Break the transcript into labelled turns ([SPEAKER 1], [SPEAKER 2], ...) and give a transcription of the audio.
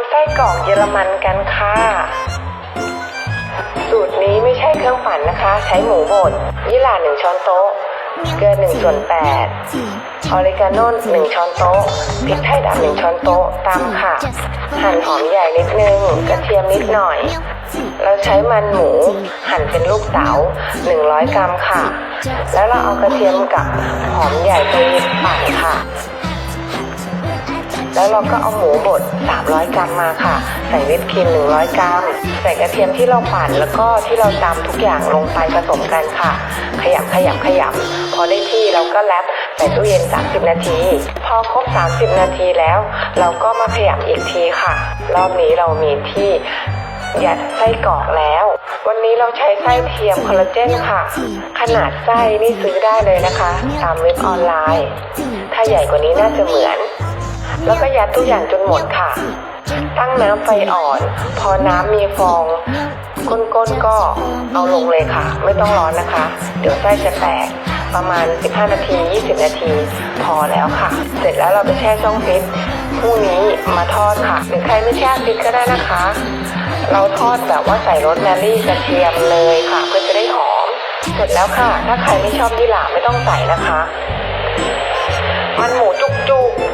[SPEAKER 1] ำไส้กรอกเยอรมันกันค่ะ สูตรนี้ไม่ใช่เครื่องปั่นนะคะ ใช้หมูบดยี่หร่าหนึ่งช้อนโต๊ะ เกลือหนึ่งส่วนแปดออริกาโน่หนึ่งช้อนโต๊ะพริกไทยดำหนึ่งช้อนโต๊ะตามค่ะ หั่นหอมใหญ่นิดนึง กระเทียมนิดหน่อย เราใช้มันหมู หั่นเป็นลูกเต๋า100 กรัมค่ะ แล้วเราเอากระเทียมกับหอมใหญ่ไปปั่นค่ะ แล้วเราก็เอาหมูบด 300 กรัมมาค่ะ ใส่วิปครีม 100 กรัม ใส่กระเทียมที่เราปั่นแล้วก็ที่เราตำทุกอย่างลงไปผสมกันค่ะ ขยำขยำขยำพอได้ที่เราก็แรปใส่ตู้เย็น 30 นาที พอครบ 30 นาทีแล้ว เราก็มาขยำอีกทีค่ะ รอบนี้เรามีที่ยัดไส้กรอกแล้ว วันนี้เราใช้ไส้เทียมคอลลาเจนค่ะ ขนาดไส้นี่ซื้อได้เลยนะคะ ตามเว็บออนไลน์ ถ้าใหญ่กว่านี้น่าจะเหมือน แล้วก็ยัดทุกอย่างจนหมดค่ะ ตั้งน้ำไฟอ่อน พอน้ำมีฟองก้นๆก็เอาลงเลยค่ะ ไม่ต้องร้อนนะคะ เดี๋ยวไส้จะแตกประมาณ 15 นาที 20 นาที พอแล้วค่ะ เสร็จแล้วเราไปแช่ช่องฟิตพรุ่งนี้มาทอดค่ะ หรือใครไม่แช่ฟิตก็ได้นะคะ เราทอดแบบว่าใส่รสแมรี่กระเทียมเลยค่ะเพื่อจะได้หอม เสร็จแล้วค่ะ ถ้าใครไม่ชอบยี่หร่าไม่ต้องใส่นะคะ มันหมูจุกๆ